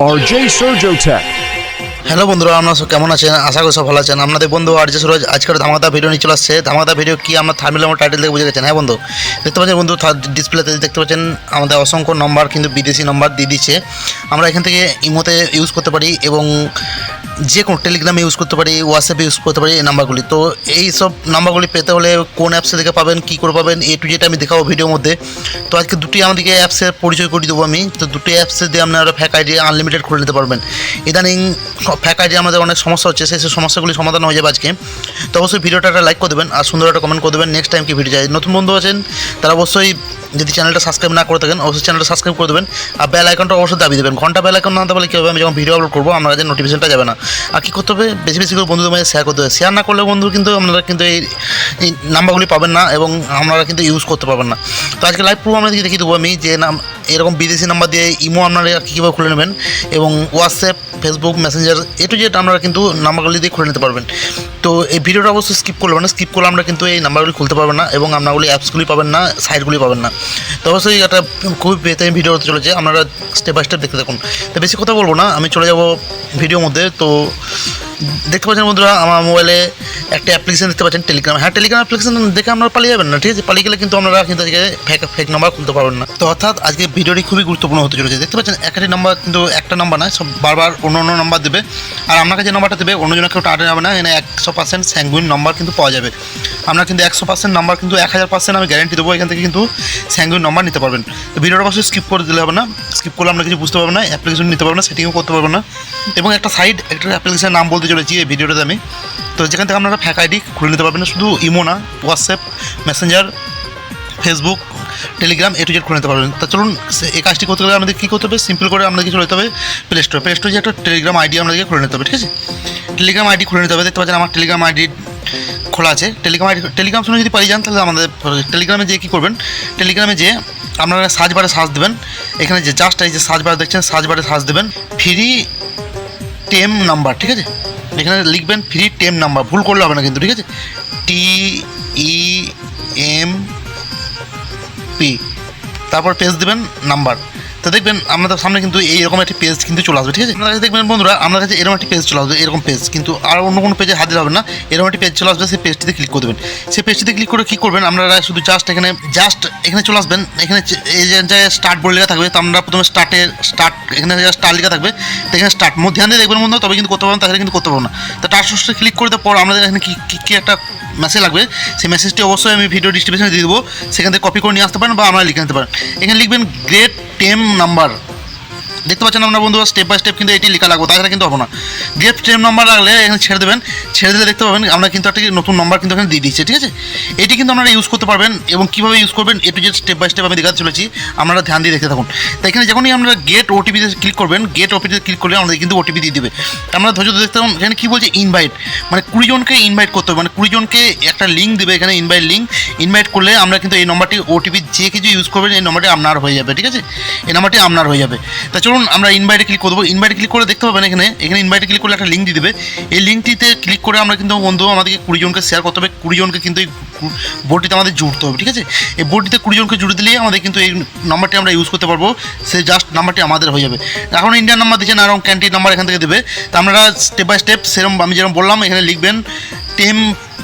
RJ Surgotech hello বন্ধুরা, আপনারা কেমন আছেন? আশা করি সব ভালো আছেন। আপনাদের বন্ধু আর যে সুরজ আজকের ধামাকা ভিডিও নিয়ে চলে আসছে। ধামাকা ভিডিও কি আমরা থার্মিল আমার টাইটেল থেকে বুঝে গেছেন? হ্যাঁ বন্ধু, দেখতে পাচ্ছেন বন্ধু ডিসপ্লেতে দেখতে পাচ্ছেন আমাদের অসংখ্য নম্বর কিন্তু বিদেশি নম্বর দিয়ে দিচ্ছে। আমরা এখান থেকে ইমোতে ইউজ করতে পারি এবং যে কোনো টেলিগ্রামে ইউজ করতে পারি হোয়াটসঅ্যাপে ইউজ করতে পারি এই নাম্বারগুলি তো এই সব নাম্বারগুলি পেতে হলে কোন অ্যাপসে থেকে পাবেন, কী করে পাবেন এ টু যেটা আমি দেখাবো ভিডিওর মধ্যে। তো আজকে দুটি আমাদেরকে অ্যাপসের পরিচয় করে দেবো আমি। তো দুটি অ্যাপসে দিয়ে আপনারা ফ্যাক আইডি আনলিমিটেড খুলে নিতে পারবেন। ইদানিং ফ্যাক আইডি আমাদের অনেক সমস্যা হচ্ছে, সেই সমস্যাগুলি সমাধান হয়ে যাবে আজকে। তো অবশ্যই ভিডিওটা একটা লাইক করে দেবেন আর সুন্দর একটা কমেন্ট করে দেবেন নেক্সট টাইম কি ভিডিও চাই নতুন বন্ধু আছেন, তারা অবশ্যই যদি চ্যানেলটা সাবস্ক্রাইব না করে থাকেন, অবশ্যই চ্যানেলটা সাবস্ক্রাইব করে দেবেন আর বেল আইকনটা অবশ্যই দাবি দেবেন। ঘণ্টা বেল আইকন না দাবলে কী হবে? আমি যখন ভিডিও আপলোড করব, আপনার কাছে নোটিফিকেশনটা যাবে না। আর কী করতে হবে? বেশি বেশি করে বন্ধুদের মধ্যে শেয়ার করতে হবে। শেয়ার না করলে বন্ধু কিন্তু আপনারা কিন্তু এই নাম্বারগুলি পাবেন না এবং আপনারা কিন্তু ইউজ করতে পারবেন না। তো আজকে লাইভ প্রুফ আপনাদেরকে দেখিয়ে দেবো আমি যে নাম এরকম বিদেশি নাম্বার দিয়ে ইমো আপনারা কীভাবে খুলে নেবেন এবং WhatsApp Facebook Messenger A to Z আপনারা কিন্তু নাম্বারগুলি দিয়ে খুলে নিতে পারবেন। তো এই ভিডিওটা অবশ্যই স্কিপ করবেন না স্কিপ করলে আমরা কিন্তু এই নাম্বারগুলি খুলতে পারবেন না এবং আপনারগুলি অ্যাপসগুলি পাবেন না সাইটগুলি পাবেন না। তো অবশ্যই একটা খুবই বেহতরিন ভিডিও হতে চলেছে, আপনারা স্টেপ বাই স্টেপ দেখতে থাকুন। তো বেশি কথা বলব না, আমি চলে যাব ভিডিওর মধ্যে। তো দেখতে পাচ্ছেন বন্ধুরা, আমার মোবাইলে একটা অ্যাপ্লিকেশন দেখতে পাচ্ছেন টেলিগ্রাম হ্যাঁ টেলিগ্রাম অ্যাপ্লিকেশন দেখে আপনারা পালিয়ে যাবেন না, ঠিক আছে? পালিয়ে গেলে কিন্তু আপনারা কিন্তু আজকে ফেক ফেক নাম্বার খুলতে পারবেন না। তো অর্থাৎ আজকে ভিডিওটি খুবই গুরুত্বপূর্ণ হতে চলেছে। দেখতে পাচ্ছেন একটি নাম্বার কিন্তু একটা নাম্বার নয়, সব বারবার অন্য অন্য নাম্বার দেবে। আর আপনাকে যে নাম্বারটা দেবে অন্যজনের কেউ টাটা যাবে না, এখানে একশো পার্সেন্ট স্যাঙ্গুইন নাম্বার কিন্তু পাওয়া যাবে। আপনার কিন্তু একশো পার্সেন্ট নাম্বার কিন্তু এক হাজার পার্সেন্ট আমি গ্যারেন্টি দেবো, এখান থেকে কিন্তু স্যাঙ্গুইন নাম্বার নিতে পারবেন। ভিডিওটা অবশ্যই স্কিপ করে দিলে হবে না। স্কিপ করলে আমরা কিছু বুঝতে পারব না অ্যাপ্লিকেশন নিতে পারব না সেটিংও করতে পারব না। এবং একটা সাইড একটা অ্যাপ্লিকেশনের নাম বলতে চলেছি এই ভিডিওটাতে আমি। তো যেখান থেকে আপনারা ফ্যাক আইডি খুলে নিতে পারবেন, শুধু ইমো না WhatsApp Messenger Facebook Telegram A to Z খুলে নিতে পারবেন। তা চলুন এই কাজটি করতে গেলে আমাদের কী করতে হবে? সিম্পল করে আমাদেরকে চলে যেতে হবে প্লে স্টোর প্লে স্টোরে যে একটা টেলিগ্রাম আইডি আমাদেরকে খুলে নিতে হবে, ঠিক আছে? টেলিগ্রাম আইডি খুলে নিতে হবে। দেখতে পাচ্ছেন আমার টেলিগ্রাম আইডি খোলা আছে। টেলিগ্রাম আইডি টেলিগ্রাম শুনে যদি পারি যান, তাহলে আমাদের টেলিগ্রামে যে কী করবেন? টেলিগ্রামে যে আপনারা সার্চ বারে সার্চ দেবেন। এখানে যে জাস্ট এই যে সার্চ বার দেখছেন সার্চ বারে সার্চ দেবেন। ফ্রি টেম নাম্বার, ঠিক আছে? এখানে লিখবেন ফ্রি টেম নাম্বার, ভুল করলে হবে না কিন্তু, ঠিক আছে? টি ই এম পি তারপর পেজ দেবেন নাম্বার। তো দেখবেন আমাদের সামনে কিন্তু এইরকম একটি পেজ কিন্তু চলে আসবে, ঠিক আছে? আপনার কাছে দেখবেন বন্ধুরা আপনার কাছে এরকম একটি পেজ চলে আসবে, এরকম পেজ কিন্তু আর অন্য কোনো পেজে হাজির হবে না, এরকম একটি পেজ চলে আসবে, সেই পেজটিতে ক্লিক করে দেবেন। সেই পেজটিতে ক্লিক করে কী করবেন? আপনারা শুধু জাস্ট এখানে জাস্ট এখানে চলে আসবেন, এখানে এই জায়গায় স্টার্ট বলে লেখা থাকবে, তো আমরা প্রথমে স্টার্টে স্টার্ট এখানে স্টার্ট লেখা থাকবে, তো এখানে স্টার্ট দিয়ে দেখবেন বন্ধু তবে কিন্তু করতে পারবেন তাহলে কিন্তু করতে পারব না। তো টাচ ক্লিক করে দেওয়ার পর আমাদের এখানে কী কী একটা মেসেজ লাগবে, সেই মেসেজটি অবশ্যই আমি ভিডিও ডিসক্রিপশনে দিয়ে দেবো, সেখান থেকে কপি করে নিয়ে আসতে পারেন বা আমরা লিখে নিতে পারেন। এখানে লিখবেন গ্রেট টেম নাম্বার দেখতে পাচ্ছেন আপনার বন্ধুরা স্টেপ বাই স্টেপ কিন্তু এটি লেখা লাগবে, তাছাড়া কিন্তু হবে না। গ্রেপ টেম নাম্বার রাখলে এখানে ছেড়ে দেবেন, ছেড়ে দিলে দেখতে পাবেন আমরা কিন্তু একটা নতুন নম্বর কিন্তু এখানে দিয়ে দিচ্ছি ঠিক আছে? এটি কিন্তু আপনারা ইউজ করতে পারবেন এবং কীভাবে ইউজ করবেন, A to Z step by step আমি দেখাতে চলেছি, আপনারা ধ্যান দিয়ে দেখতে থাকুন। তাই এখানে যখনই আপনারা গেট ওটিপিতে ক্লিক করবেন গেট ওটিপিতে ক্লিক করলে আমাদের কিন্তু ওটিপি দিয়ে দেবে। আমরা ধৈর্য ধরে দেখতে থাকুন, এখানে কী বলছে ইনভাইট মানে কুড়িজনকে ইনভাইট করতে হবে মানে কুড়িজনকে একটা লিঙ্ক দেবে এখানে ইনভাইট লিঙ্ক ইনভাইট করলে আমরা কিন্তু এই নম্বরটি ওটিপি যে কিছু ইউজ করবেন, এই নম্বরটি আপনার হয়ে যাবে, ঠিক আছে? এই নাম্বারটি আপনার হয়ে যাবে। তা চলুন আমরা ইনভাইটে ক্লিক করব। ইনভাইটে ক্লিক করে দেখতে পাবেন এখানে এখানে ইনভাইটে ক্লিক করলে একটা লিঙ্ক দিয়ে দেবে। এই লিঙ্কটিতে ক্লিক করে আমরা কিন্তু বন্ধু আমাদেরকে কুড়ি জনকে শেয়ার করতে হবে। কুড়ি জনকে কিন্তু এই বোর্ডটিতে আমাদের জুড়তে হবে, ঠিক আছে? এই বোর্ডটিতে কুড়ি জনকে জুড়ে দিলেই আমাদের কিন্তু এই নাম্বারটি আমরা ইউজ করতে পারব। সে জাস্ট নাম্বারটি আমাদের হয়ে যাবে। এখন ইন্ডিয়ান নাম্বার দিচ্ছেন আর ক্যান্টিন নাম্বার এখান থেকে দেবে। তা আপনারা স্টেপ বাই স্টেপ সেরকম আমি যেরকম বললাম, এখানে লিখবেন টেম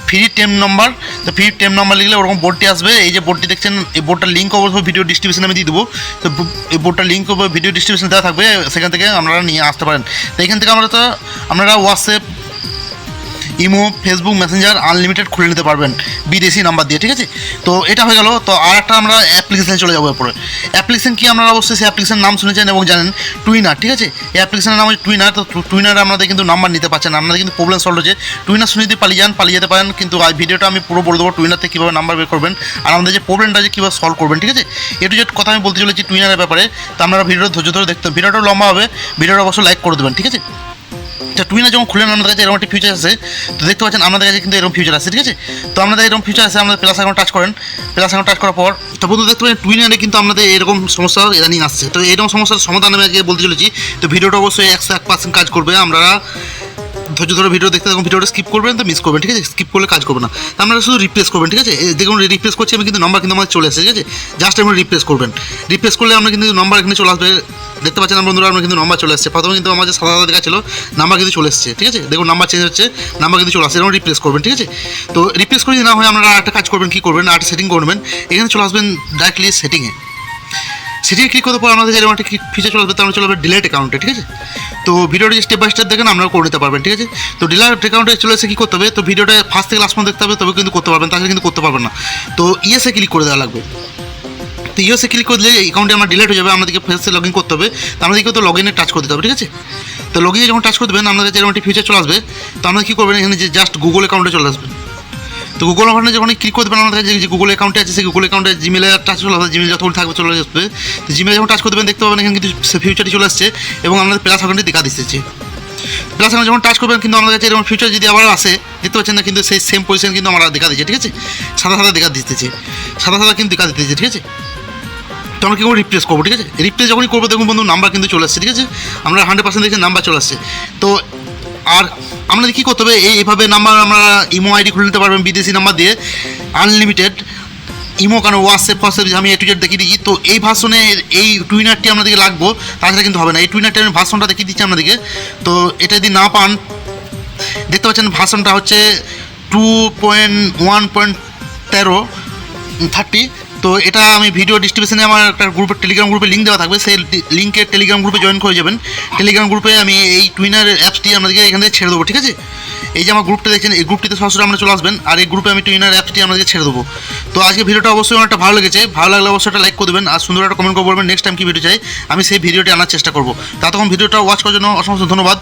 ফ্রি টেম নাম্বার তো ফিফ টেম নাম্বার লিখলে ওরকম বোর্ডটি আসবে। এই যে বোর্ডটি দেখছেন, এই বোর্ডটার লিঙ্ক অবশ্যই ভিডিও ডিস্ট্রিবিউশনে আমি দিয়ে দেবো। তো এই বোর্ডটার লিঙ্ক ভিডিও ডিস্ট্রিবিউশন দেওয়া থাকবে, সেখান থেকে আপনারা নিয়ে আসতে পারেন। তো এখান থেকে আমরা তো আপনারা WhatsApp imo Facebook Messenger unlimited খুলে নিতে পারবেন বিদেশি নাম্বার দিয়ে, ঠিক আছে? তো এটা হয়ে গেল। তো আর একটা আমরা অ্যাপ্লিকেশানে চলে যাব এরপরে। অ্যাপ্লিকেশান কি আপনারা অবশ্যই সেই অ্যাপ্লিকেশনের নাম শুনেছেন এবং জানেন? টুইনার ঠিক আছে? এই অ্যাপ্লিকেশনের নাম হচ্ছে টুইনার তো টুইনার আমাদের কিন্তু নাম্বার নিতে পারছেন আপনাদের কিন্তু প্রবলেম সলভ হচ্ছে টুইনার শুনে যদি পালিয়ে যান, পালিয়ে যেতে পারেন, কিন্তু আজ ভিডিওটা আমি পুরো বলে দেবো টুইনারতে কীভাবে নাম্বার বের করবেন আর আমাদের যে প্রবলেমটা যে কীভাবে সলভ করবেন, ঠিক আছে? এটু যে কথা আমি বলতে চলেছি টুইনারের ব্যাপারে। তো আপনারা ভিডিওটা ধৈর্য ধরে দেখতে ভিডিওটা লম্বা হবে। ভিডিওটা অবশ্যই লাইক করে দেবেন, ঠিক আছে? তো টুইনা যখন খুলেন আমাদের কাছে এরকম একটি ফিউচার আছে, তো দেখতে পাচ্ছেন আমাদের কাছে কিন্তু এরকম ফিউচার আছে, ঠিক আছে? তো আমাদের এরকম ফিউচার আছে, আমাদের প্লাস অ্যাকাউন্ট টাচ করেন প্লাস অ্যাকাউন্ট টাচ করার পর, তো বন্ধু দেখতে পাচ্ছেন টুইনারে কিন্তু আমাদের এরকম সমস্যা ইদানিং আসছে। তো এরকম সমস্যার সমাধান আমি আজকে বলতে চলেছি, তো ভিডিওটা অবশ্যই একশো এক পার্সেন্ট কাজ করবে, আমরা ধৈর্য ধরে ভিডিও দেখতে থাকুন ভিডিওটা স্কিপ করবেন তো মিস করবেন, ঠিক আছে? স্কিপ করলে কাজ করবে না। আপনারা শুধু রিপ্লেস করবেন, ঠিক আছে? দেখুন রিপ্লেস করছি আমি, কিন্তু নাম্বার কিন্তু আমাদের চলে আসছে ঠিক আছে? জাস্ট আপনি রিপ্লেস করবেন। রিপ্লেস করলে আমরা কিন্তু নাম্বার এখানে চলে আসবে। দেখতে পাচ্ছেন আমার বন্ধুরা, আমরা কিন্তু নাম্বার চলে আসছে প্রথমে কিন্তু আমার যে সাদা সাদা দেখা ছিল নাম্বার কিন্তু চলে এসছে, ঠিক আছে? দেখুন নাম্বার চেঞ্জ হচ্ছে নাম্বার কিন্তু চলে আসছে, এরকম রিপ্লেস করবেন, ঠিক আছে? তো রিপ্লেস করে না হয়, আপনারা একটা কাজ করবেন, কী করবেন? আর সেটিং করবেন এখানে চলে আসবেন ডাইরেক্টলি সেটিংয়ে সেটিংয়ে ক্লিক করতে পর আমাদের যেরকম একটা ফিচার চলে আসবে, তার চলে আসবে ডিলেট অ্যাকাউন্টে ঠিক আছে? তো ভিডিওটা স্টেপ বাই স্টেপ দেখেন আপনারা করে নিতে পারবেন, ঠিক আছে? তো ডিলার অ্যাকাউন্টে চলে এসে কী করতে হবে? তো ভিডিওটা ফার্স্ট থেকে লাস্ট পর্যন্ত দেখতে হবে, তবে কিন্তু করতে পারবেন তাহলে কিন্তু করতে পারবেন না। তো ইয়েসে ক্লিক করে দেওয়া লাগবে। তো ইউএসএ ক্লিক করলে অ্যাকাউন্টে আমার ডিলেট হয়ে যাবে, আমাদেরকে ফেসে লগ ইন করতে হবে। তো আমাদেরকে তো লগ ইনে টাচ করে দিতে হবে, ঠিক আছে? তো লগ ইনে যখন টাচ করে দেবেন আপনাদের যেরকম একটি ফিচার চলে আসবে, তো আপনারা কী করবেন, এখানে যে জাস্ট গুগল অ্যাকাউন্টে চলে আসবেন তো গুগল অ্যাকাউন্টে যখন ক্লিক করে দেবেন আমাদের কাছে, যে গুগল অ্যাকাউন্টে আছে, সেই গুগল অ্যাকাউন্টে জিমেলে টাচ চলে আসবে জিমেল যতক্ষণ থাকবে চলে আসবে। তো জিমেলে যখন টাচ করে দেবেন, দেখতে পাবেন এখানে কিন্তু ফিউচারটি চলে আসছে এবং আমাদের প্লাস অ্যাকাউন্টে দেখা দিচ্ছে। প্লাস এখন যখন টাচ করবেন, কিন্তু আমাদের কাছে এরকম ফিউচার যদি আবার আসে, দেখতে পাচ্ছেন না, কিন্তু সেই সেম পজিশন কিন্তু আমরা দেখা দিচ্ছে, ঠিক আছে? সাদা সাদা দেখা দিতেছে। সাদা সাদা কিন্তু দেখা দিতেছে, ঠিক আছে? তো আমরা কী করে রিপ্লেস করব, ঠিক আছে? রিপ্লেস যখনই করব, দেখুন বন্ধু নাম্বার কিন্তু চলে আসছে, ঠিক আছে? আমরা হান্ড্রেড পার্সেন্ট দেখছি নাম্বার চলে আসছে। তো আর আমাদের কী করতে হবে? এই এইভাবে নাম্বার আমরা ইমো আইডি খুলে নিতে পারবেন, বিদেশি নাম্বার দিয়ে। আনলিমিটেড ইমো কেন? হোয়াটসঅ্যাপ হোয়াটসঅ্যাপ আমি এ টু জেড দেখিয়ে দিচ্ছি। তো এই ভার্সনে এই টুইনারটি আপনাদেরকে লাগবো তাছাড়া কিন্তু হবে না। এই টুইনারটি আমি ভাষণটা দেখিয়ে দিচ্ছি আপনাদেরকে। তো এটা যদি না পান, দেখতে পাচ্ছেন ভাষণটা হচ্ছে টু পয়েন্ট ওয়ান পয়েন্ট তেরো থার্টি তো এটা আমি ভিডিও ডিস্ট্রিবিউশনে আমার একটা গ্রুপের টেলিগ্রাম গ্রুপে লিঙ্ক দেওয়া থাকবে। সেই লিঙ্কের টেলিগ্রাম গ্রুপে জয়েন করে যাবেন। টেলিগ্রাম গ্রুপে আমি এই টুইনার অ্যাপসটি আপনাদেরকে এখান থেকে ছেড়ে দেবো, ঠিক আছে? এই যে আমার গ্রুপটা দেখছেন, এই গ্রুপটিতে সরাসরি আমরা চলে আসবেন আর এই গ্রুপে আমি টুইনার অ্যাপসটি আপনাদেরকে ছেড়ে দেবো। তো আজকে ভিডিওটা অবশ্যই একটা ভালো লেগেছে। ভালো লাগলে অবশ্যই একটা লাইক করে দেবেন আর সুন্দর একটা কমেন্ট করে বলবেন নেক্সট টাইম কি ভিডিও চাই, আমি সেই ভিডিওটি আনার চেষ্টা করব। তা তখন ভিডিওটা ওয়াচ করার জন্য অসংখ্য ধন্যবাদ।